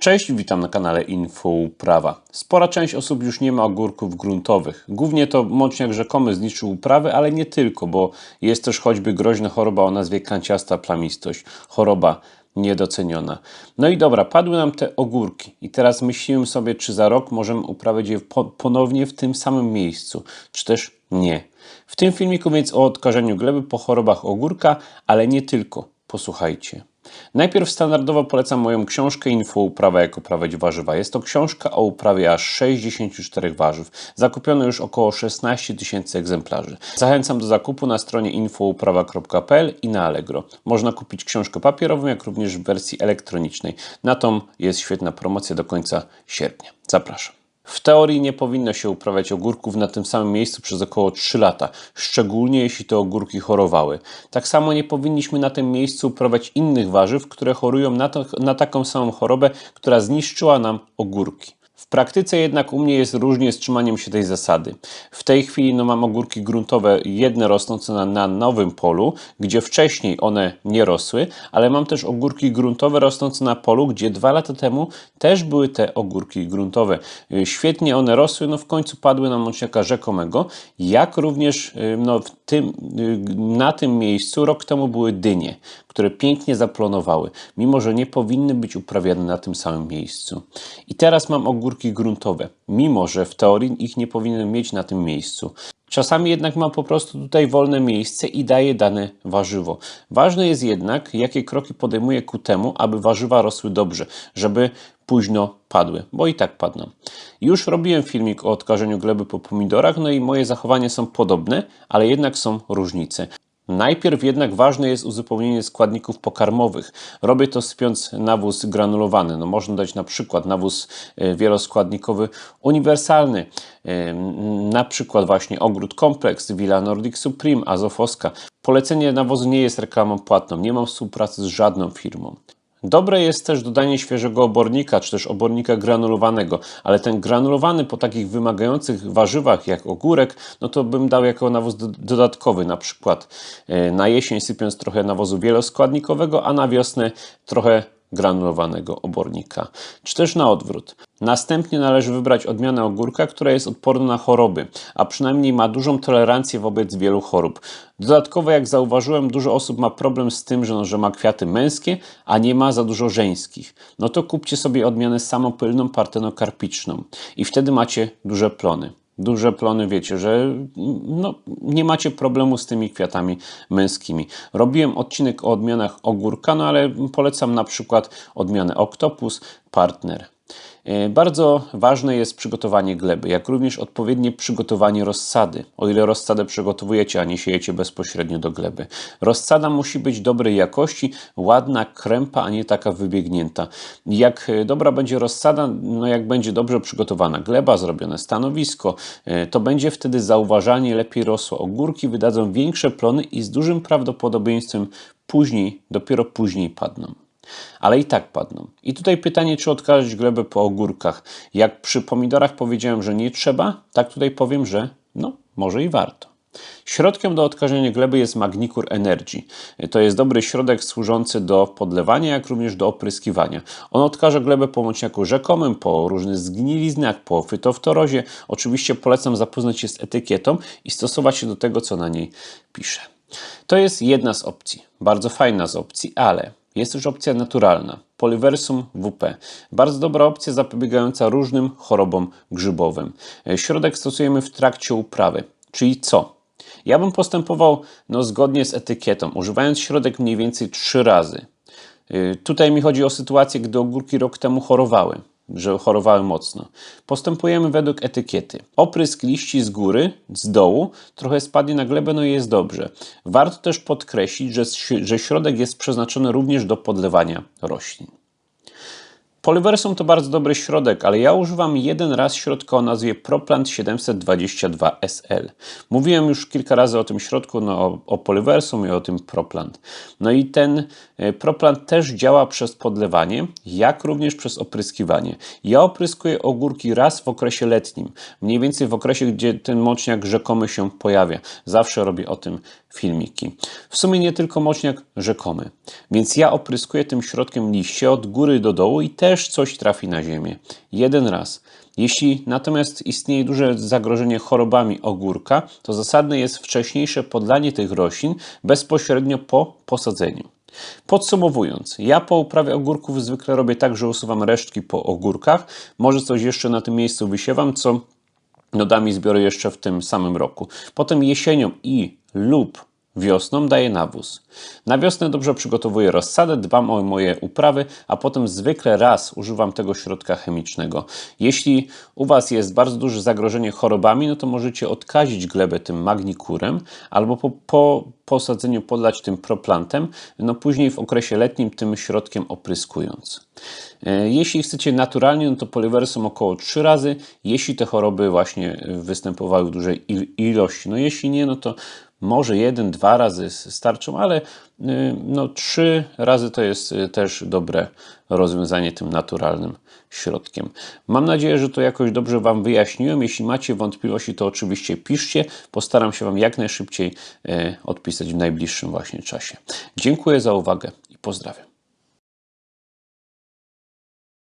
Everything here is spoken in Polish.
Cześć, witam na kanale Info Uprawa. Spora część osób już nie ma ogórków gruntowych. Głównie to mączniak rzekomy zniszczył uprawy, ale nie tylko, bo jest też choćby groźna choroba o nazwie kanciasta plamistość. Choroba niedoceniona. No i dobra, padły nam te ogórki i teraz myślimy sobie, czy za rok możemy uprawiać je po, ponownie w tym samym miejscu, czy też nie. W tym filmiku więc o odkażeniu gleby po chorobach ogórka, ale nie tylko. Posłuchajcie. Najpierw standardowo polecam moją książkę Info Uprawa jak uprawiać warzywa. Jest to książka o uprawie aż 64 warzyw. Zakupiono już około 16 tysięcy egzemplarzy. Zachęcam do zakupu na stronie infouprawa.pl i na Allegro. Można kupić książkę papierową, jak również w wersji elektronicznej. Na tą jest świetna promocja do końca sierpnia. Zapraszam. W teorii nie powinno się uprawiać ogórków na tym samym miejscu przez około 3 lata, szczególnie jeśli te ogórki chorowały. Tak samo nie powinniśmy na tym miejscu uprawiać innych warzyw, które chorują na, to, na taką samą chorobę, która zniszczyła nam ogórki. W praktyce jednak u mnie jest różnie z trzymaniem się tej zasady. W tej chwili no, mam ogórki gruntowe, jedne rosnące na, na nowym polu, gdzie wcześniej one nie rosły, ale mam też ogórki gruntowe rosnące na polu, gdzie dwa lata temu też były te ogórki gruntowe. Y, Świetnie one rosły, no w końcu padły na mączniaka rzekomego, jak również y, no, w tym, y, na tym miejscu rok temu były dynie, które pięknie zaplonowały, mimo że nie powinny być uprawiane na tym samym miejscu. I teraz mam ogórki gruntowe, mimo że w teorii ich nie powinienem mieć na tym miejscu. Czasami jednak mam po prostu tutaj wolne miejsce i daję dane warzywo. Ważne jest jednak, jakie kroki podejmuję ku temu, aby warzywa rosły dobrze, żeby późno padły, bo i tak padną. Już robiłem filmik o odkażeniu gleby po pomidorach, no i moje zachowania są podobne, ale jednak są różnice. Najpierw jednak ważne jest uzupełnienie składników pokarmowych. Robię to sypiąc nawóz granulowany. No można dać na przykład nawóz e, wieloskładnikowy uniwersalny, e, na przykład właśnie ogród kompleks, Villa Nordic Supreme, Azofoska. Polecenie nawozu nie jest reklamą płatną, nie mam współpracy z żadną firmą. Dobre jest też dodanie świeżego obornika, czy też obornika granulowanego, ale ten granulowany po takich wymagających warzywach jak ogórek, no to bym dał jako nawóz do, dodatkowy, na przykład e, na jesień sypiąc trochę nawozu wieloskładnikowego, a na wiosnę trochę granulowanego obornika, czy też na odwrót. Następnie należy wybrać odmianę ogórka, która jest odporna na choroby, a przynajmniej ma dużą tolerancję wobec wielu chorób. Dodatkowo, jak zauważyłem, dużo osób ma problem z tym, że, no, że ma kwiaty męskie, a nie ma za dużo żeńskich. No to kupcie sobie odmianę samopylną partenokarpiczną i wtedy macie duże plony duże plony, wiecie, że no, nie macie problemu z tymi kwiatami męskimi. Robiłem odcinek o odmianach ogórka, no ale polecam na przykład odmianę Octopus Partner. E, bardzo ważne jest przygotowanie gleby, jak również odpowiednie przygotowanie rozsady, o ile rozsadę przygotowujecie, a nie siejecie bezpośrednio do gleby. Rozsada musi być dobrej jakości, ładna, krępa, a nie taka wybiegnięta. Jak e, dobra będzie rozsada, no jak będzie dobrze przygotowana gleba, zrobione stanowisko, e, to będzie wtedy zauważalnie lepiej rosło. Ogórki wydadzą większe plony i z dużym prawdopodobieństwem później, dopiero później padną ale i tak padną. I tutaj pytanie, czy odkażać glebę po ogórkach. Jak przy pomidorach powiedziałem, że nie trzeba, tak tutaj powiem, że no, może i warto. Środkiem do odkażenia gleby jest Magnicur Energy. To jest dobry środek służący do podlewania, jak również do opryskiwania. On odkaże glebę po mączniaku rzekomym, po różnych zgniliznach, po fytoftorozie. Oczywiście polecam zapoznać się z etykietą i stosować się do tego, co na niej pisze. To jest jedna z opcji, bardzo fajna z opcji, ale jest też opcja naturalna, Polyversum WP. Bardzo dobra opcja zapobiegająca różnym chorobom grzybowym. E, środek stosujemy w trakcie uprawy. Czyli co? Ja bym postępował no, zgodnie z etykietą, używając środek mniej więcej trzy razy. E, tutaj mi chodzi o sytuację, gdy ogórki rok temu chorowały że chorowały mocno. Postępujemy według etykiety. Oprysk liści z góry, z dołu, trochę spadnie na glebę, no i jest dobrze. Warto też podkreślić, że, że środek jest przeznaczony również do podlewania roślin. Polyversum to bardzo dobry środek, ale ja używam jeden raz środka o nazwie Proplant 722 SL. Mówiłem już kilka razy o tym środku, no, o, o i o tym Proplant. No i ten e, Proplant też działa przez podlewanie, jak również przez opryskiwanie. Ja opryskuję ogórki raz w okresie letnim, mniej więcej w okresie, gdzie ten moczniak rzekomy się pojawia. Zawsze robię o tym filmiki. W sumie nie tylko moczniak rzekomy. Więc ja opryskuję tym środkiem liście od góry do dołu i też coś trafi na ziemię. Jeden raz. Jeśli natomiast istnieje duże zagrożenie chorobami ogórka, to zasadne jest wcześniejsze podlanie tych roślin bezpośrednio po posadzeniu. Podsumowując, ja po uprawie ogórków zwykle robię tak, że usuwam resztki po ogórkach. Może coś jeszcze na tym miejscu wysiewam, co nodami zbiorę jeszcze w tym samym roku. Potem jesienią i lub wiosną daję nawóz. Na wiosnę dobrze przygotowuję rozsadę, dbam o moje uprawy, a potem zwykle raz używam tego środka chemicznego. Jeśli u Was jest bardzo duże zagrożenie chorobami, no to możecie odkazić glebę tym magnikurem albo po, po posadzeniu podlać tym proplantem, no później w okresie letnim tym środkiem opryskując. E, Jeśli chcecie naturalnie, no to poliwersum około 3 razy, jeśli te choroby właśnie występowały w dużej il- ilości. No jeśli nie, no to może jeden, dwa razy starczą, ale y, no, trzy razy to jest y, też dobre rozwiązanie tym naturalnym środkiem. Mam nadzieję, że to jakoś dobrze Wam wyjaśniłem. Jeśli macie wątpliwości, to oczywiście piszcie. Postaram się Wam jak najszybciej y, odpisać w najbliższym właśnie czasie. Dziękuję za uwagę i pozdrawiam.